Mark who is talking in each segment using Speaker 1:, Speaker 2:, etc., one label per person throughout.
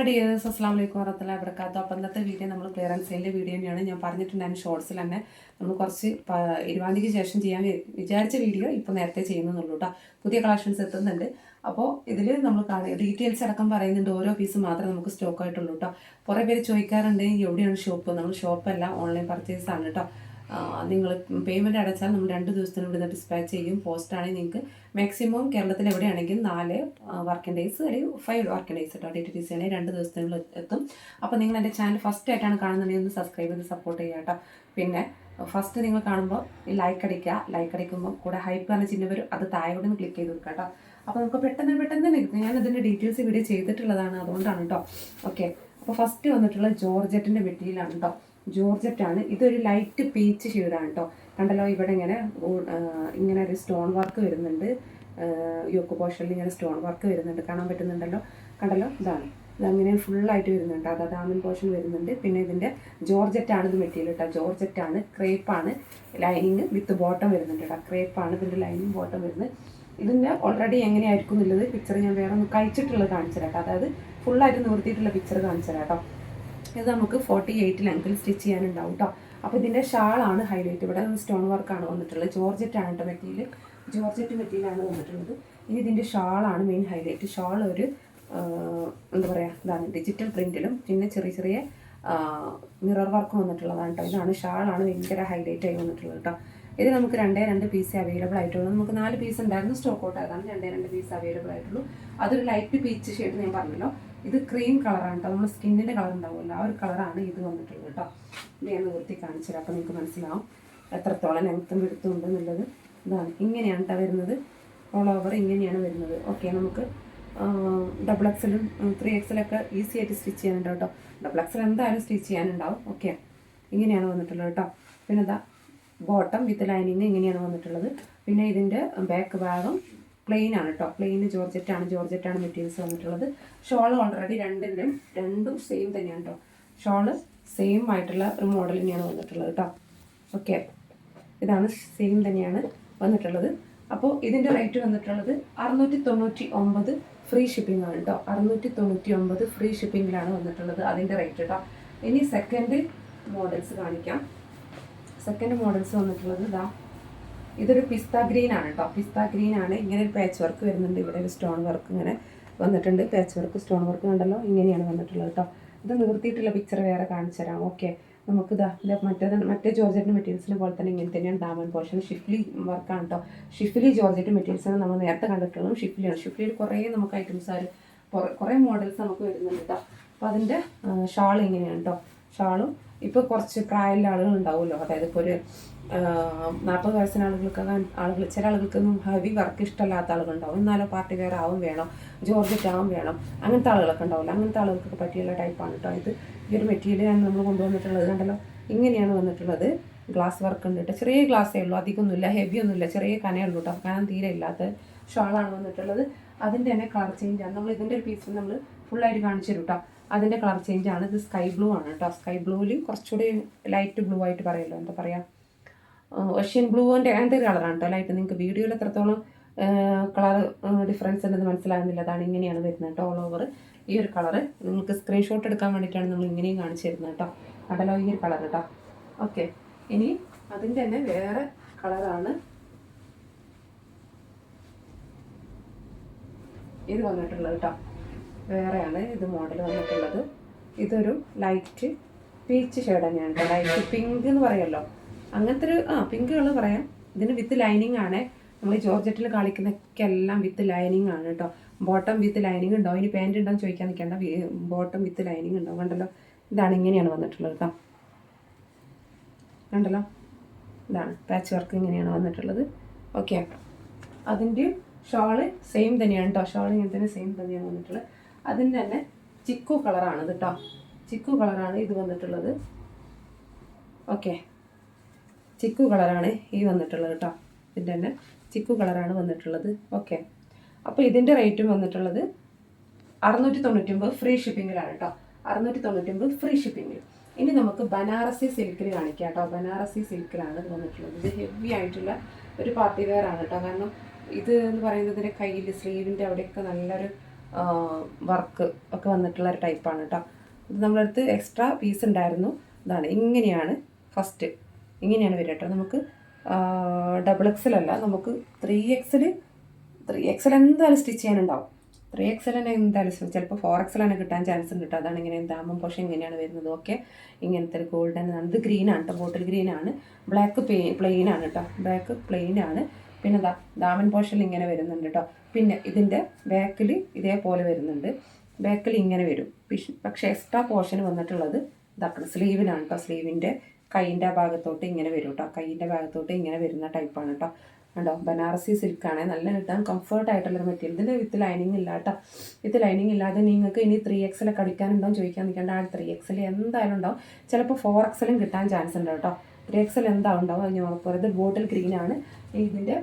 Speaker 1: Hi dears അസ്സാം വലൈക്കും വറഹത്തുള്ള വബർക്കാത്തു അപ്പം ഇന്നത്തെ വീഡിയോ നമ്മൾ ക്ലിയറൻസ് സെയിലിന്റെ വീഡിയോ തന്നെയാണ്. ഞാൻ പറഞ്ഞിട്ടുണ്ടായിരുന്നു ഷോർട്സിൽ തന്നെ നമ്മൾ കുറച്ച് ഇരുപാന്തിക്ക് ശേഷം ചെയ്യാൻ വിചാരിച്ച വീഡിയോ ഇപ്പോൾ നേരത്തെ ചെയ്യുന്നുള്ളൂ കേട്ടോ പുതിയ കളക്ഷൻസ് എത്തുന്നുണ്ട്. അപ്പോൾ ഇതിൽ നമ്മൾ കാണുക ഡീറ്റെയിൽസ് അടക്കം പറയുന്നുണ്ട്. ഓരോ പീസ് മാത്രമേ നമുക്ക് സ്റ്റോക്ക് ആയിട്ടുള്ളൂ കേട്ടോ കുറേ പേര് ചോദിക്കാറുണ്ട് എവിടെയാണ് ഷോപ്പ് നമ്മൾ ഷോപ്പല്ല ഓൺലൈൻ പർച്ചേസ് ആണ് കേട്ടോ നിങ്ങൾ പേയ്മെന്റ് അടച്ചാൽ നമ്മൾ രണ്ട് ദിവസത്തിന് ഇവിടുന്ന് ഡിസ്പാച്ച് ചെയ്യും. പോസ്റ്റാണെങ്കിൽ നിങ്ങൾക്ക് മാക്സിമം കേരളത്തിൽ എവിടെയാണെങ്കിൽ നാല് വർക്കിംഗ് ഡേയ്സ് അല്ലെങ്കിൽ ഫൈവ് വർക്കിംഗ് ഡേയ്സ് കേട്ടോ ഡി ടി ടി സി ആണെങ്കിൽ രണ്ട് ദിവസത്തിനുള്ളിൽ എത്തും. അപ്പോൾ നിങ്ങൾ എന്റെ ചാനൽ ഫസ്റ്റ് ആയിട്ടാണ് കാണുന്നുണ്ടെങ്കിൽ ഒന്ന് സബ്സ്ക്രൈബ് ചെയ്ത് സപ്പോർട്ട് ചെയ്യുക കേട്ടോ പിന്നെ ഫസ്റ്റ് നിങ്ങൾ കാണുമ്പോൾ ഈ ലൈക്ക് അടിക്കുക. ലൈക്ക് അടിക്കുമ്പോൾ കൂടെ ഹൈപ്പ് പറഞ്ഞ ചിഹ്നം വരും. അത് താഴോട്ട് ഒന്ന് ക്ലിക്ക് ചെയ്ത് കൊടുക്കുക കേട്ടോ അപ്പോൾ നമുക്ക് പെട്ടെന്ന് പെട്ടെന്ന് നിൽക്കും ഞാൻ ഇതിന്റെ ഡീറ്റെയിൽസ് ഇവിടെ ചെയ്തിട്ടുള്ളതാണ് അതുകൊണ്ടാണ് കേട്ടോ ഓക്കെ അപ്പോൾ ഫസ്റ്റ് വന്നിട്ടുള്ള ജോർജറ്റിന്റെ മെറ്റീരിയലാണ് കേട്ടോ ജോർജറ്റ് ആണ് ഇതൊരു ലൈറ്റ് പീച്ച് ഷെയ്ഡാണ് കേട്ടോ കണ്ടല്ലോ ഇവിടെ ഇങ്ങനെ ഇങ്ങനെ ഒരു സ്റ്റോൺ വർക്ക് വരുന്നുണ്ട്. യോക്ക് പോഷനിൽ ഇങ്ങനെ സ്റ്റോൺ വർക്ക് വരുന്നുണ്ട്. കാണാൻ പറ്റുന്നുണ്ടല്ലോ? കണ്ടല്ലോ? ഇതാണ്. ഇതങ്ങനെ ഫുള്ളായിട്ട് വരുന്നുണ്ട്. അത് അതാമൻ പോർഷൻ വരുന്നുണ്ട്. പിന്നെ ഇതിന്റെ ജോർജറ്റ് ആണ് ഇത് മെറ്റീരിയൽ കേട്ടോ ജോർജറ്റ് ആണ് ക്രേപ്പ് ആണ് ലൈനിങ് വിത്ത് ബോട്ടം വരുന്നുണ്ട് കേട്ടോ ക്രേപ്പാണ് ഇതിന്റെ ലൈനിങ് ബോട്ടം വരുന്നത്. ഇതിന്റെ ഓൾറെഡി എങ്ങനെയായിരിക്കും എന്നുള്ളത് പിക്ചർ ഞാൻ വേറെ ഒന്ന് കഴിച്ചിട്ടുള്ളത് കാണിച്ചു തരാം കേട്ടോ അതായത് ഫുള്ളായിട്ട് നിവർത്തിയിട്ടുള്ള പിക്ചർ കാണിച്ചു തരാം കേട്ടോ ഇത് നമുക്ക് ഫോർട്ടി എയ്റ്റ് ലെങ്ത്തിൽ സ്റ്റിച്ച് ചെയ്യാനുണ്ടാവും കേട്ടോ അപ്പോൾ ഇതിന്റെ ഷാളാണ് ഹൈലൈറ്റ് ഇവിടെ സ്റ്റോൺ വർക്കാണ് വന്നിട്ടുള്ളത് ജോർജറ്റ് ആണ് കേട്ടോ മെറ്റീരിയൽ ജോർജറ്റ് മെറ്റീരിയലാണ് വന്നിട്ടുള്ളത്. ഇനി ഇതിന്റെ ഷാളാണ് മെയിൻ ഹൈലൈറ്റ് ഷാൾ ഒരു എന്താ പറയുക ഇതാണ് ഡിജിറ്റൽ പ്രിന്റിലും പിന്നെ ചെറിയ ചെറിയ മിറർ വർക്ക് വന്നിട്ടുള്ളതാണ് കേട്ടോ ഇതാണ് ഷാളാണ് ഭയങ്കര ഹൈലൈറ്റ് ആയി വന്നിട്ടുള്ളത് കേട്ടോ ഇത് നമുക്ക് രണ്ടേ രണ്ട് പീസ് അവൈലബിൾ ആയിട്ടുള്ളൂ. നമുക്ക് നാല് പീസ് ഉണ്ടായിരുന്നു സ്റ്റോക്ക് ഔട്ട് ആയതാണ്. രണ്ടേ രണ്ട് പീസ് അവൈലബിൾ ആയിട്ടുള്ളൂ. അതൊരു ലൈറ്റ് പീച്ച് ഷെയ്ഡ് ഞാൻ പറഞ്ഞല്ലോ. ഇത് ക്രീം കളറാണ് കേട്ടോ നമ്മുടെ സ്കിന്നിന്റെ കളർ ഉണ്ടാവുമല്ലോ. ആ ഒരു കളറാണ് ഇത് വന്നിട്ടുള്ളത് കേട്ടോ ഇത് ഞാൻ നിവർത്തി കാണിച്ചു തരാം. അപ്പോൾ നിങ്ങൾക്ക് മനസ്സിലാവും എത്രത്തോളം ലെങ്ത്തും എടുത്തും ഉണ്ട് എന്നുള്ളത്. ഇതാണ്. ഇങ്ങനെയാണ് കേട്ടോ വരുന്നത്. ഓൾ ഓവർ ഇങ്ങനെയാണ് വരുന്നത്. ഓക്കെ നമുക്ക് ഡബിൾ എക്സലും ത്രീ എക്സലൊക്കെ ഈസി ആയിട്ട് സ്റ്റിച്ച് ചെയ്യാനുണ്ടാവും കേട്ടോ ഡബിൾ എക്സൽ എന്തായാലും സ്റ്റിച്ച് ചെയ്യാനുണ്ടാവും. ഓക്കെ ഇങ്ങനെയാണ് വന്നിട്ടുള്ളത് കേട്ടോ പിന്നെ ഇതാ ബോട്ടം വിത്ത് ലൈനിങ് ഇങ്ങനെയാണ് വന്നിട്ടുള്ളത്. പിന്നെ ഇതിന്റെ ബാക്ക് ഭാഗം പ്ലെയിൻ ആണ് കേട്ടോ പ്ലെയിൻ ജോർജറ്റ് ആണ് ജോർജറ്റ് ആണ് മെറ്റീരിയൽസ് വന്നിട്ടുള്ളത്. ഷോൾ ഓൾറെഡി രണ്ടിന്റെയും രണ്ടും സെയിം തന്നെയാണ് കേട്ടോ ഷോൾ സെയിം ആയിട്ടുള്ള ഒരു മോഡൽ തന്നെയാണ് വന്നിട്ടുള്ളത് കേട്ടോ ഓക്കെ ഇതാണ് സെയിം തന്നെയാണ് വന്നിട്ടുള്ളത്. അപ്പോൾ ഇതിന്റെ റേറ്റ് വന്നിട്ടുള്ളത് അറുന്നൂറ്റി തൊണ്ണൂറ്റി ഒമ്പത് ഫ്രീ ഷിപ്പിംഗ് ആണ് കേട്ടോ അറുന്നൂറ്റി തൊണ്ണൂറ്റി ഒമ്പത് ഫ്രീ ഷിപ്പിങ്ങിലാണ് വന്നിട്ടുള്ളത് അതിന്റെ റേറ്റ് കേട്ടോ ഇനി സെക്കൻഡ് മോഡൽസ് കാണിക്കാം. സെക്കൻഡ് മോഡൽസ് വന്നിട്ടുള്ളത് ഇതാ ഇതൊരു പിസ്ത ഗ്രീൻ ആണ് കേട്ടോ പിസ്ത ഗ്രീൻ ആണ്. ഇങ്ങനെ ഒരു പാച്ച് വർക്ക് വരുന്നുണ്ട്. ഇവിടെ ഒരു സ്റ്റോൺ വർക്ക് ഇങ്ങനെ വന്നിട്ടുണ്ട്. പാച്ച് വർക്ക് സ്റ്റോൺ വർക്ക് കണ്ടല്ലോ? ഇങ്ങനെയാണ് വന്നിട്ടുള്ളത് കേട്ടോ ഇത് നിവർത്തിയിട്ടുള്ള പിക്ചർ വേറെ കാണിച്ചു തരാം. ഓക്കെ നമുക്ക് ഇതാ ഇത് മറ്റേ മറ്റേ ജോർജറ്റ് മെറ്റീരിയൽസിനെ പോലെ തന്നെ ഇങ്ങനെ തന്നെയാണ് ഡാമൻ പോർഷൻ. ഷിഫ്ലി വർക്കാണ് കേട്ടോ ഷിഫ്ലി ജോർജറ്റ് ആണ് നമ്മൾ നേരത്തെ കണ്ടിട്ടുള്ളതും ഷിഫ്ലിയാണ്. ഷിഫ്ലിയിൽ കുറേ നമുക്ക് ഐറ്റംസ് ആര് കുറേ മോഡൽസ് നമുക്ക് വരുന്നുണ്ട് കേട്ടോ അപ്പോൾ അതിന്റെ ഷാൾ ഇങ്ങനെയാണ് കേട്ടോ ഷാളും ഇപ്പോൾ കുറച്ച് പ്രായമുള്ള ആളുകൾ ഉണ്ടാവുമല്ലോ. അതായത് ഇപ്പോൾ ഒരു നാൽപ്പത് വയസ്സിന് ആളുകൾക്ക് ആളുകൾ ചില ആളുകൾക്കൊന്നും ഹെവി വർക്ക് ഇഷ്ടമല്ലാത്ത ആളുകളുണ്ടാവും. എന്നാലോ പാർട്ടി ആവും വേണം ജോർജറ്റ് ആവും വേണം. അങ്ങനത്തെ ആളുകളൊക്കെ ഉണ്ടാവില്ല. അങ്ങനത്തെ ആളുകൾക്ക് പറ്റിയുള്ള ടൈപ്പാണ് കേട്ടോ ഇത്. ഈ ഒരു മെറ്റീരിയലാണ് നമ്മൾ കൊണ്ടുവന്നിട്ടുള്ളത് കണ്ടല്ലോ? ഇങ്ങനെയാണ് വന്നിട്ടുള്ളത്. ഗ്ലാസ് വർക്ക് ഉണ്ട് കേട്ടോ ചെറിയ ഗ്ലാസ്സേ ഉള്ളൂ. അധികമൊന്നുമില്ല. ഹെവി ഒന്നുമില്ല. ചെറിയ കനയേ ഉള്ളൂ കേട്ടോ കനം തീരെ ഇല്ലാത്ത ഷാളാണ് വന്നിട്ടുള്ളത്. അതിന്റെ തന്നെ കളർ ചേഞ്ച് ആണ്. നമ്മൾ ഇതിന്റെ ഒരു പീസ് നമ്മൾ ഫുള്ളായിട്ട് കാണിച്ചു തരും കേട്ടോ അതിന്റെ കളർ ചേഞ്ച് ആണ്. ഇത് സ്കൈ ബ്ലൂ ആണ് കേട്ടോ സ്കൈ ബ്ലൂവിൽ കുറച്ചുകൂടി ലൈറ്റ് ബ്ലൂ ആയിട്ട് പറയുമല്ലോ എന്താ പറയുക ഓഷ്യൻ ബ്ലൂവിന്റെ അങ്ങനത്തെ ഒരു കളറാണ് കേട്ടോ. ലൈറ്റ് നിങ്ങൾക്ക് വീഡിയോയിൽ എത്രത്തോളം കളർ ഡിഫറൻസ് ഉണ്ടെന്ന് മനസ്സിലാകുന്നില്ല. അതാണ് ഇങ്ങനെയാണ് വരുന്നത് കേട്ടോ ഓൾ ഓവർ ഈ ഒരു കളറ് നിങ്ങൾക്ക് സ്ക്രീൻഷോട്ട് എടുക്കാൻ വേണ്ടിയിട്ടാണ് നമ്മൾ ഇങ്ങനെയും കാണിച്ചു തരുന്നത് കേട്ടോ. കടലോ ഈ ഒരു കളർ കേട്ടോ. ഓക്കെ ഇനി അതിന്റെ തന്നെ വേറെ കളറാണ്. ഇത് വന്നിട്ടുള്ളത് കേട്ടോ. വേറെയാണ് ഇത് മോഡൽ വന്നിട്ടുള്ളത്. ഇതൊരു ലൈറ്റ് പീച്ച് ഷെയ്ഡ് തന്നെയാണ് കേട്ടോ. ലൈറ്റ് പിങ്ക് എന്ന് പറയുമല്ലോ അങ്ങനത്തെ ഒരു ആ പിങ്ക് കളർ പറയാം. ഇതിന് വിത്ത് ലൈനിങ് ആണ്. നമ്മൾ ജോർജറ്റിൽ കളിക്കുന്നൊക്കെ എല്ലാം വിത്ത് ലൈനിങ് ആണ് കേട്ടോ ബോട്ടം വിത്ത് ലൈനിങ് ഉണ്ടോ? ഇനി പാന്റ് ഉണ്ടോയെന്ന് ചോദിക്കാൻ നിൽക്കേണ്ട. ബോട്ടം വിത്ത് ലൈനിങ് ഉണ്ടോ? കണ്ടല്ലോ? ഇതാണ് ഇങ്ങനെയാണ് വന്നിട്ടുള്ളത് കേട്ടോ കണ്ടല്ലോ? ഇതാണ്. പാച്ച് വർക്ക് ഇങ്ങനെയാണ് വന്നിട്ടുള്ളത്. ഓക്കെ അതിന്റെ ഷോൾ സെയിം തന്നെയാണ് കേട്ടോ ഷോൾ ഇങ്ങനെ തന്നെ സെയിം തന്നെയാണ് വന്നിട്ടുള്ളത്. അതിന് തന്നെ ചിക്കു കളറാണ് കേട്ടോ ചിക്കു കളറാണ് ഇത് വന്നിട്ടുള്ളത്. ഓക്കെ ചിക്കു കളറാണ് ഈ വന്നിട്ടുള്ളത് കേട്ടോ. ഇതിന്റെ തന്നെ ചിക്കു കളറാണ് വന്നിട്ടുള്ളത്. ഓക്കെ. അപ്പോൾ ഇതിന്റെ റേറ്റും വന്നിട്ടുള്ളത് അറുന്നൂറ്റി തൊണ്ണൂറ്റൊമ്പത് ഫ്രീ ഷിപ്പിങ്ങിലാണ് കേട്ടോ. അറുന്നൂറ്റി തൊണ്ണൂറ്റൊമ്പത് ഫ്രീ ഷിപ്പിങ്ങിൽ. ഇനി നമുക്ക് ബനാറസി സിൽക്കിൽ കാണിക്കാം കേട്ടോ. ബനാറസി സിൽക്കിലാണ് ഇത് വന്നിട്ടുള്ളത്. ഇത് ഹെവി ആയിട്ടുള്ള ഒരു പാർട്ടി വെയർ ആണ് കേട്ടോ. കാരണം ഇത് എന്ന് പറയുന്നതിന്റെ കയ്യിൽ സ്ലീവിന്റെ അവിടെയൊക്കെ നല്ലൊരു വർക്ക് ഒക്കെ വന്നിട്ടുള്ള ഒരു ടൈപ്പാണ് കേട്ടോ. ഇത് നമ്മളടുത്ത് എക്സ്ട്രാ പീസ് ഉണ്ടായിരുന്നു. ഇതാണ്. ഇങ്ങനെയാണ് ഫസ്റ്റ് ഇങ്ങനെയാണ് വരിക കേട്ടോ. നമുക്ക് ഡബിൾ എക്സലല്ല നമുക്ക് ത്രീ എക്സൽ ത്രീ എക്സൽ എന്തായാലും സ്റ്റിച്ച് ചെയ്യാനുണ്ടാവും. ത്രീ എക്സൽ തന്നെ എന്തായാലും ചിലപ്പോൾ ഫോർ തന്നെ കിട്ടാൻ ചാൻസ് ഉണ്ട് കേട്ടോ. അതാണ് ഇങ്ങനെ എന്താകുമ്പോൾ പക്ഷേ ഇങ്ങനെയാണ് വരുന്നത്. ഓക്കെ ഇങ്ങനത്തെ ഒരു ഗോൾഡൻ ഗ്രീൻ ആണ് കേട്ടോ ബോട്ടിൽ ആണ്. ബ്ലാക്ക് പ്ലെയിൻ ആണ് കേട്ടോ ബ്ലാക്ക് പ്ലെയിൻ ആണ്. പിന്നെ ദാ ദാമൻ പോർഷനിൽ ഇങ്ങനെ വരുന്നുണ്ട് കേട്ടോ പിന്നെ ഇതിന്റെ ബാക്കിൽ ഇതേപോലെ വരുന്നുണ്ട്. ബാക്കിൽ ഇങ്ങനെ വരും. പക്ഷേ എക്സ്ട്രാ പോർഷൻ വന്നിട്ടുള്ളത് ഇതാക്കണം സ്ലീവിനാണ് കേട്ടോ സ്ലീവിന്റെ കൈയിന്റെ ഭാഗത്തോട്ട് ഇങ്ങനെ വരും കേട്ടോ. കൈയിന്റെ ഭാഗത്തോട്ട് ഇങ്ങനെ വരുന്ന ടൈപ്പാണ് കേട്ടോ. കണ്ടോ? ബനാറസി സിൽക്കാണ് നല്ല കിട്ടാൻ കംഫർട്ട് ആയിട്ടുള്ളൊരു മെറ്റീരിയൽ ഇതിന്റെ വിത്ത് ലൈനിങ് ഇല്ല കേട്ടോ. വിത്ത് ലൈനിങ് ഇല്ലാതെ നിങ്ങൾക്ക് ഇനി ത്രീ എക്സലൊക്കെ അടിക്കാനുണ്ടോ ചോദിക്കാൻ നിൽക്കേണ്ട ആ ത്രീ എക്സൽ എന്തായാലും ഉണ്ടാവും. ചിലപ്പോൾ ഫോർ എക്സലും കിട്ടാൻ ചാൻസ് ഉണ്ട് കേട്ടോ. ത്രീ എക്സൽ എന്താ ഉണ്ടാവും ഞാൻ ഉറപ്പ് ഇത് ബോട്ടിൽ ഗ്രീനാണ് ഇതിന്റെ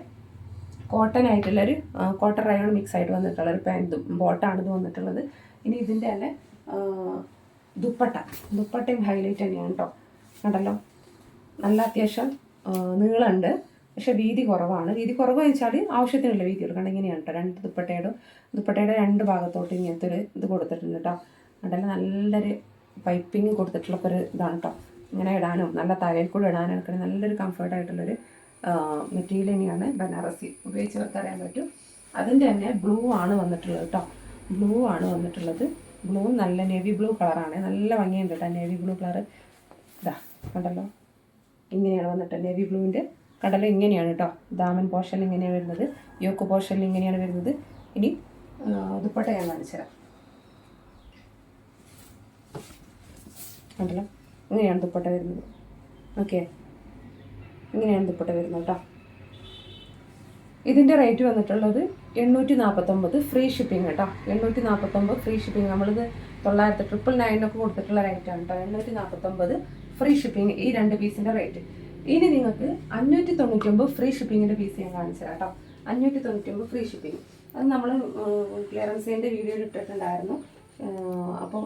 Speaker 1: കോട്ടൺ ആയിട്ടുള്ളൊരു കോട്ടൺ റയോൺ മിക്സ് ആയിട്ട് വന്നിട്ടുള്ള ഒരു പാന്റും ബോട്ടാണ് ഇത് വന്നിട്ടുള്ളത്. ഇനി ഇതിന്റെ തന്നെ ആ, ദുപ്പട്ട. ദുപ്പട്ടയും ഹൈലൈറ്റ് തന്നെയാണ് കേട്ടോ. കണ്ടല്ലോ നല്ല അത്യാവശ്യം നീളമുണ്ട്. പക്ഷെ വീതി കുറവാണ്. വീതി കുറവ് വെച്ചാൽ ആവശ്യത്തിനുള്ള വീതി കൊടുക്കണം ഇങ്ങനെയാണ് കേട്ടോ രണ്ട് ദുപ്പട്ടയുടെ ദുപ്പട്ടയുടെ രണ്ട് ഭാഗത്തോട്ട് ഇങ്ങനത്തെ ഒരു ഇത് കൊടുത്തിട്ടുണ്ട് കേട്ടോ കണ്ടല്ലോ? നല്ലൊരു പൈപ്പിങ് കൊടുത്തിട്ടുള്ള ഒരു ഇതാണ് കേട്ടോ ഇങ്ങനെ ഇടാനും നല്ല തലയിൽ കൂടെ ഇടാനും ഒക്കെ നല്ലൊരു കംഫർട്ടായിട്ടുള്ളൊരു മെറ്റീരിയൽ തന്നെയാണ് ബനാറസി. ഉപയോഗിച്ചവർക്ക് അറിയാൻ പറ്റും. അതിന്റെ തന്നെ ബ്ലൂ ആണ് വന്നിട്ടുള്ളത് കേട്ടോ ബ്ലൂ ആണ് വന്നിട്ടുള്ളത്. ബ്ലൂ നല്ല നേവി ബ്ലൂ കളറാണ് നല്ല ഭംഗിയുണ്ട് കേട്ടോ നേവി ബ്ലൂ കളർ കണ്ടല്ലോ? ഇങ്ങനെയാണ് വന്നിട്ട് നേവി ബ്ലൂവിന്റെ കടല ഇങ്ങനെയാണ് കേട്ടോ ദാമൻ പോർഷനിൽ ഇങ്ങനെയാണ് വരുന്നത്. യോക്ക് പോർഷനിൽ ഇങ്ങനെയാണ് വരുന്നത്. ഇനി ദുപ്പട്ട ഞാൻ കാണിച്ചുതരാം കണ്ടല്ലോ? ഇങ്ങനെയാണ് ദുപ്പട്ട വരുന്നത്. ഓക്കെ ഇങ്ങനെയാണ് ദുപ്പട്ട വരുന്നത് കേട്ടോ ഇതിന്റെ റേറ്റ് വന്നിട്ടുള്ളത് എണ്ണൂറ്റി നാൽപ്പത്തൊമ്പത് ഫ്രീ ഷിപ്പിംഗ് കേട്ടോ എണ്ണൂറ്റി നാൽപ്പത്തൊമ്പത് ഫ്രീ ഷിപ്പിംഗ് നമ്മളിത് തൊള്ളായിരത്തി ട്രിപ്പിൾ നയനൊക്കെ കൊടുത്തിട്ടുള്ള റേറ്റാണ് കേട്ടോ എണ്ണൂറ്റി നാൽപ്പത്തൊമ്പത് ഫ്രീ ഷിപ്പിംഗ് ഈ രണ്ട് പീസിന്റെ റേറ്റ് ഇനി നിങ്ങൾക്ക് അഞ്ഞൂറ്റി തൊണ്ണൂറ്റൊമ്പത് ഫ്രീ ഷിപ്പിങ്ങിന്റെ പീസ് ഞാൻ കാണിച്ചു കേട്ടോ അഞ്ഞൂറ്റി തൊണ്ണൂറ്റൊമ്പത് ഫ്രീ ഷിപ്പിംഗ് അത് നമ്മൾ ക്ലിയറൻസിന്റെ വീഡിയോയിൽ ഇട്ടിട്ടുണ്ടായിരുന്നു. അപ്പം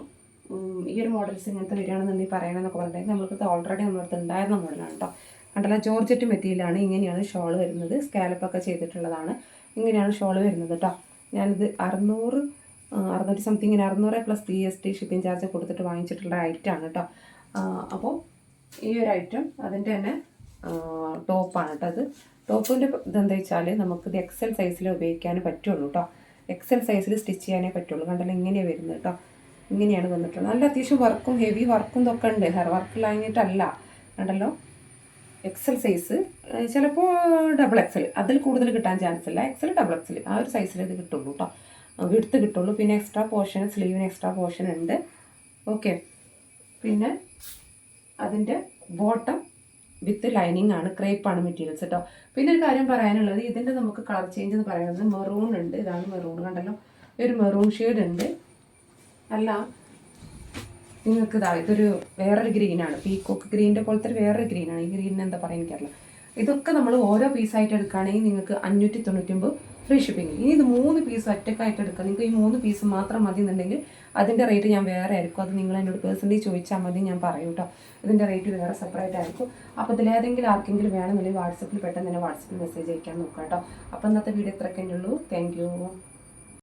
Speaker 1: ഈ ഒരു മോഡൽസ് ഇങ്ങനത്തെ വരികയാണെന്നുണ്ടെങ്കിൽ പറയണമെന്നൊക്കെ പറഞ്ഞിട്ടുണ്ടെങ്കിൽ നമ്മൾക്ക് ഓൾറെഡി നമ്മളടുത്ത് ഉണ്ടായിരുന്ന മോഡലാണ് കേട്ടോ കണ്ടല്ല ജോർജറ്റ് മെറ്റീരിയലാണ് ഇങ്ങനെയാണ് ഷോൾ വരുന്നത്. സ്കാലപ്പൊക്കെ ചെയ്തിട്ടുള്ളതാണ്. ഇങ്ങനെയാണ് ഷോൾ വരുന്നത് കേട്ടോ ഞാനിത് അറുന്നൂറ് അറുന്നൂറ്റി സംതിങ്ങിന് അറുന്നൂറ് plus P S T shipping charge കൊടുത്തിട്ട് വാങ്ങിച്ചിട്ടുള്ള ഐറ്റമാണ് കേട്ടോ അപ്പോൾ ഈ ഒരു ഐറ്റം അതിന്റെ തന്നെ ടോപ്പാണ് കേട്ടോ അത്. ടോപ്പിന്റെ ഇതെന്താ വെച്ചാൽ ഇത് എക്സൽ സൈസിൽ ഉപയോഗിക്കാൻ പറ്റുള്ളൂ കേട്ടോ എക്സൽ സൈസിൽ സ്റ്റിച്ച് ചെയ്യാനേ പറ്റുള്ളൂ. കണ്ടല്ലോ ഇങ്ങനെയാണ് വരുന്നത് കേട്ടോ ഇങ്ങനെയാണ് വന്നിട്ടുള്ളത്. നല്ല അത്യാവശ്യം വർക്കും ഹെവി വർക്കും ഇതൊക്കെ ഉണ്ട്. ഹെയർ വർക്ക് ലാങ്ങിയിട്ടല്ല കണ്ടല്ലോ? എക്സൽ സൈസ് ചിലപ്പോൾ ഡബിൾ എക്സൽ അതിൽ കൂടുതൽ കിട്ടാൻ ചാൻസ് ഇല്ല. എക്സൽ ഡബിൾ എക്സൽ ആ ഒരു സൈസിൽ ഇത് കിട്ടുള്ളൂ കേട്ടോ വിടുത്ത് കിട്ടുള്ളൂ. പിന്നെ എക്സ്ട്രാ പോർഷൻ സ്ലീവിന് എക്സ്ട്രാ പോർഷൻ ഉണ്ട്. ഓക്കെ പിന്നെ അതിന്റെ ബോട്ടം വിത്ത് ലൈനിങ് ആണ് ക്രേപ്പ് ആണ് മെറ്റീരിയൽസ് കേട്ടോ പിന്നെ ഒരു കാര്യം പറയാനുള്ളത് ഇതിന്റെ നമുക്ക് കളർ ചേഞ്ച് എന്ന് പറയുന്നത് മെറൂൺ ഉണ്ട്. ഇതാണ് മെറൂൺ കണ്ടല്ലോ. ഒരു മെറൂൺ ഷെയ്ഡ് ഉണ്ട്. അല്ല നിങ്ങൾക്ക് ഇതാ ഇതൊരു വേറൊരു ഗ്രീനാണ് പീക്കോക്ക് ഗ്രീനിന്റെ പോലത്തെ ഒരു വേറൊരു ഗ്രീനാണ് ഈ ഗ്രീനിന് എന്താ പറയുക എനിക്കറിയില്ല. ഇതൊക്കെ നമ്മൾ ഓരോ പീസായിട്ട് എടുക്കുകയാണെങ്കിൽ നിങ്ങൾക്ക് അഞ്ഞൂറ്റി തൊണ്ണൂറ്റൊമ്പത് ഫ്രീ ഷിപ്പിംഗ് ഇനി ഇത് മൂന്ന് പീസ് ഒറ്റക്കായിട്ട് എടുക്കുക നിങ്ങൾക്ക് ഈ മൂന്ന് പീസ് മാത്രം മതി എന്നുണ്ടെങ്കിൽ അതിന്റെ റേറ്റ് ഞാൻ വേറെ ആയിരിക്കും. അത് നിങ്ങൾ എന്നോട് പേഴ്സണലി ചോദിച്ചാൽ മതി ഞാൻ പറയും കേട്ടോ ഇതിന്റെ റേറ്റ് വേറെ സെപ്പറേറ്റ് ആയിരിക്കും. അപ്പോൾ ഇതിലേതെങ്കിലും ആർക്കെങ്കിലും വേണമെന്നുണ്ടെങ്കിൽ വാട്സപ്പിൽ പെട്ടെന്ന് തന്നെ വാട്സപ്പിൽ മെസ്സേജ് അയക്കാൻ നോക്കാം കേട്ടോ അപ്പോൾ ഇന്നത്തെ വീഡിയോ ഇത്രയൊക്കെ ഉള്ളൂ. താങ്ക്